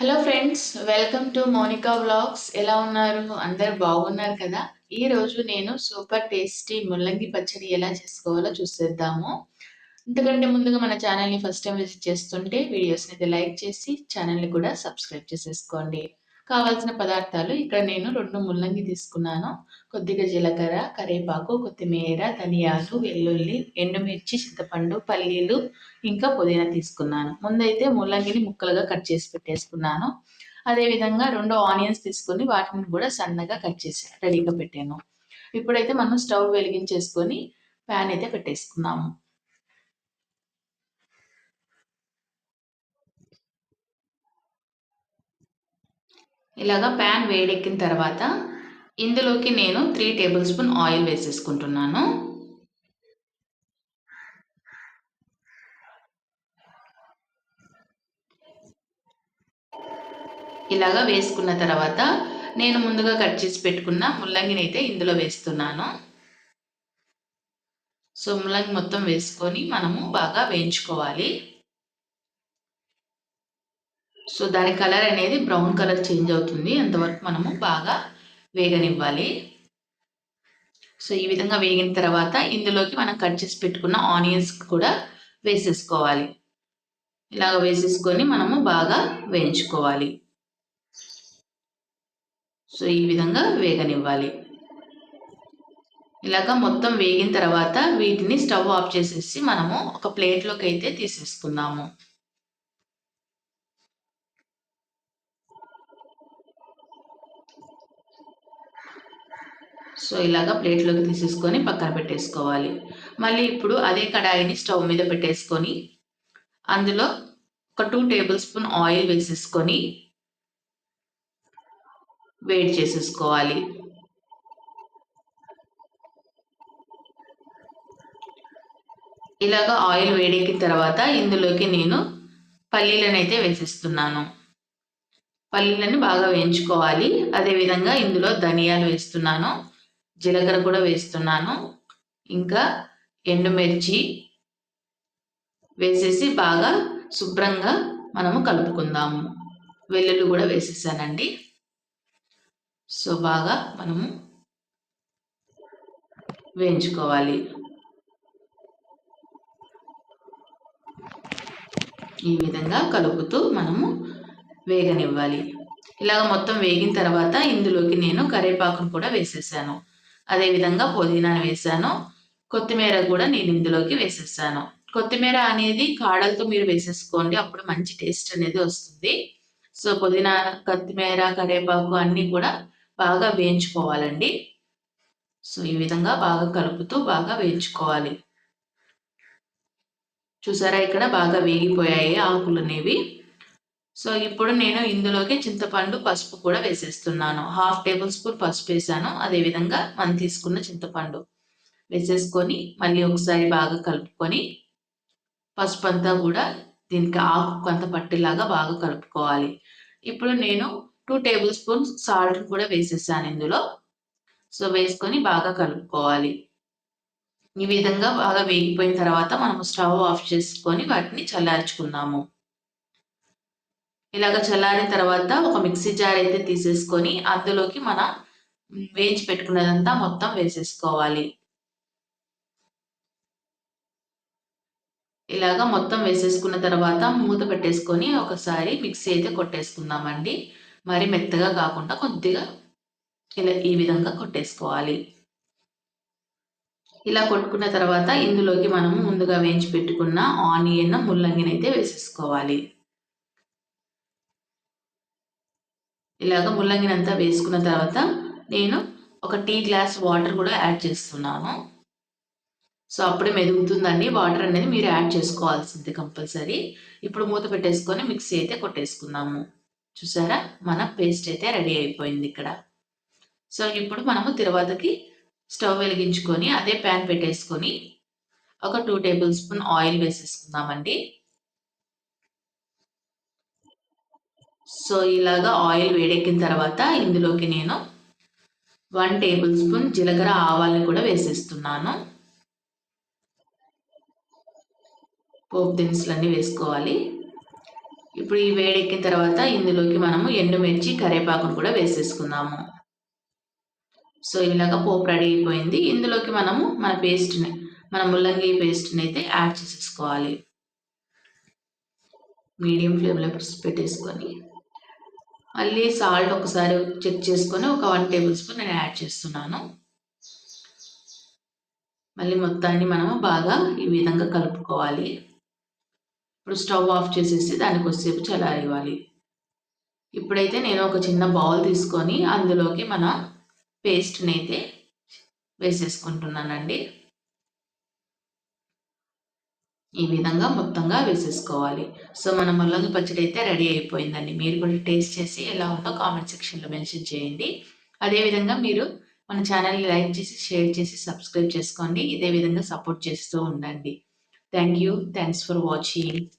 Hello friends welcome to Monica vlogs ఎలా ఉన్నారు? అందరు బాగున్నారు కదా? ఈ రోజు నేను సూపర్ టేస్టీ ముల్లంగి పచ్చడి ఎలా చేసుకోవాలో చూసేద్దాము. ఇంతకంటే ముందుగా మన ఛానల్ని ఫస్ట్ టైం విజిట్ చేస్తుంటే వీడియోస్ని అయితే లైక్ చేసి ఛానల్ని కూడా సబ్స్క్రైబ్ చేసేసుకోండి. కావాల్సిన పదార్థాలు ఇక్కడ నేను రెండు ముల్లంగి తీసుకున్నాను. కొద్దిగా జీలకర్ర కరివేపాకు కొత్తిమీర ధనియాలు వెల్లుల్లి ఎండుమిర్చి చింతపండు పల్లీలు ఇంకా పుదీనా తీసుకున్నాను. ముందైతే ముల్లంగిని ముక్కలుగా కట్ చేసి పెట్టేసుకున్నాను. అదేవిధంగా రెండు ఆనియన్స్ తీసుకొని వాటిని కూడా సన్నగా కట్ చేసి రెడీగా పెట్టాను. ఇప్పుడైతే మనం స్టవ్ వెలిగించేసుకొని ప్యాన్ అయితే పెట్టేసుకున్నాము. ఇలాగా ప్యాన్ వేడెక్కిన తర్వాత ఇందులోకి నేను త్రీ టేబుల్ స్పూన్ ఆయిల్ వేసేసుకుంటున్నాను. ఇలాగా వేసుకున్న తర్వాత నేను ముందుగా కట్ చేసి పెట్టుకున్న ముల్లంగిని అయితే ఇందులో వేస్తున్నాను. సో ముల్లంగి మొత్తం వేసుకొని మనము బాగా వేయించుకోవాలి. సో దాని కలర్ అనేది బ్రౌన్ కలర్ చేంజ్ అవుతుంది. అంతవరకు మనము బాగా వేగనివ్వాలి. సో ఈ విధంగా వేగిన తర్వాత ఇందులోకి మనం కట్ చేసి పెట్టుకున్న ఆనియన్స్ కూడా వేసేసుకోవాలి. ఇలాగ వేసేసుకొని మనము బాగా వేయించుకోవాలి. సో ఈ విధంగా వేగనివ్వాలి. ఇలాగ మొత్తం వేగిన తర్వాత వీటిని స్టవ్ ఆఫ్ చేసేసి మనము ఒక ప్లేట్లోకి అయితే తీసేసుకుందాము. సో ఇలాగా ప్లేట్లోకి తీసేసుకొని పక్కన పెట్టేసుకోవాలి. మళ్ళీ ఇప్పుడు అదే కడాయిని స్టవ్ మీద పెట్టేసుకొని అందులో ఒక టూ టేబుల్ స్పూన్ ఆయిల్ వేసేసుకొని వేడి చేసేసుకోవాలి. ఇలాగా ఆయిల్ వేడెక్కిన తర్వాత ఇందులోకి నేను పల్లీలను అయితే వేసేస్తున్నాను. పల్లీలను బాగా వేయించుకోవాలి. అదేవిధంగా ఇందులో ధనియాలు వేస్తున్నాను. జీలకర్ర కూడా వేస్తున్నాను. ఇంకా ఎండుమిర్చి వేసేసి బాగా శుభ్రంగా మనము కలుపుకుందాము. వెల్లుల్లి కూడా వేసేసానండి. సో బాగా మనము వేయించుకోవాలి. ఈ విధంగా కలుపుతూ మనము వేగనివ్వాలి. ఇలాగ మొత్తం వేగిన తర్వాత ఇందులోకి నేను కరివేపాకును కూడా వేసేసాను. అదేవిధంగా పుదీనాను వేసాను కొత్తిమీర కూడా నేను ఇందులోకి వేసేసాను. కొత్తిమీర అనేది కాడలతో మీరు వేసేసుకోండి. అప్పుడు మంచి టేస్ట్ అనేది వస్తుంది. సో పుదీనా కొత్తిమీర కరివేపాకు అన్నీ కూడా బాగా వేయించుకోవాలండి. సో ఈ విధంగా బాగా కలుపుతూ బాగా వేయించుకోవాలి. చూసారా? ఇక్కడ బాగా వేగిపోయాయి ఆకులు అనేవి సో ఇప్పుడు నేను ఇందులోకి చింతపండు పసుపు కూడా వేసేస్తున్నాను. హాఫ్ టేబుల్ స్పూన్ పసుపు వేసాను. అదేవిధంగా మనం తీసుకున్న చింతపండు వేసేసుకొని మళ్ళీ ఒకసారి బాగా కలుపుకొని పసుపు అంతా కూడా దీనికి ఆకు కొంత పట్టేలాగా బాగా కలుపుకోవాలి. ఇప్పుడు నేను టూ టేబుల్ స్పూన్ సాల్ట్ కూడా వేసేసాను ఇందులో. సో వేసుకొని బాగా కలుపుకోవాలి. ఈ విధంగా బాగా వేగిపోయిన తర్వాత మనం స్టవ్ ఆఫ్ చేసుకొని వాటిని చల్లార్చుకుందాము ఇలాగ చల్లారిన తర్వాత ఒక మిక్సీ జార్ అయితే తీసేసుకొని అందులోకి మనం వేయించి పెట్టుకున్నదంతా మొత్తం వేసేసుకోవాలి. ఇలాగా మొత్తం వేసేసుకున్న తర్వాత మూత పెట్టేసుకొని ఒకసారి మిక్సీ అయితే కొట్టేసుకుందామండి. మరి మెత్తగా కాకుండా కొద్దిగా ఇలా ఈ విధంగా కొట్టేసుకోవాలి. ఇలా కొట్టుకున్న తర్వాత ఇందులోకి మనము ముందుగా వేయించి పెట్టుకున్న ఆనియన్ ముల్లంగిని అయితే వేసేసుకోవాలి. ఇలాగ ముల్లంగినంతా వేసుకున్న తర్వాత నేను ఒక టీ గ్లాస్ వాటర్ కూడా యాడ్ చేస్తున్నాను. సో అప్పుడే మెదుగుతుందండి. వాటర్ అనేది మీరు యాడ్ చేసుకోవాల్సింది కంపల్సరీ. ఇప్పుడు మూత పెట్టేసుకొని మిక్సీ అయితే కొట్టేసుకుందాము. చూసారా? మన పేస్ట్ అయితే రెడీ అయిపోయింది ఇక్కడ. సో ఇప్పుడు మనము తర్వాతకి స్టవ్ వెలిగించుకొని అదే ప్యాన్ పెట్టేసుకొని ఒక టూ టేబుల్ స్పూన్ ఆయిల్ వేసేసుకుందామండి. సో ఇలాగా ఆయిల్ వేడెక్కిన తర్వాత ఇందులోకి నేను వన్ టేబుల్ స్పూన్ జీలకర్ర ఆవాలని కూడా వేసేస్తున్నాను. పోపు దినుసులన్నీ వేసుకోవాలి. ఇప్పుడు ఈ వేడెక్కిన తర్వాత ఇందులోకి మనము ఎండుమిర్చి కరివేపాకును కూడా వేసేసుకుందాము. సో ఇలాగ పోపు రెడీ అయిపోయింది. ఇందులోకి మనము మన పేస్ట్ని మన ముల్లంగి పేస్ట్ని అయితే యాడ్ చేసేసుకోవాలి. మీడియం ఫ్లేమ్లో పెట్టేసుకొని మళ్ళీ సాల్ట్ ఒకసారి చెక్ చేసుకొని ఒక వన్ టేబుల్ స్పూన్ నేను యాడ్ చేస్తున్నాను. మళ్ళీ మొత్తాన్ని మనము బాగా ఈ విధంగా కలుపుకోవాలి. ఇప్పుడు స్టవ్ ఆఫ్ చేసేసి దానికి కొద్దిసేపు చల్లారివ్వాలి ఇప్పుడైతే నేను ఒక చిన్న బౌల్ తీసుకొని అందులోకి మన పేస్ట్ని అయితే వేసేసుకుంటున్నానండి. ఈ విధంగా మొత్తంగా వేసేసుకోవాలి. సో మన ముల్లంగి పచ్చడి అయితే రెడీ అయిపోయిందండి. మీరు కూడా టేస్ట్ చేసి ఎలా ఉందో కామెంట్ సెక్షన్లో మెన్షన్ చేయండి. అదేవిధంగా మీరు మన ఛానల్ని లైక్ చేసి షేర్ చేసి సబ్స్క్రైబ్ చేసుకోండి. ఇదే విధంగా సపోర్ట్ చేస్తూ ఉండండి. Thank you. Thanks for watching.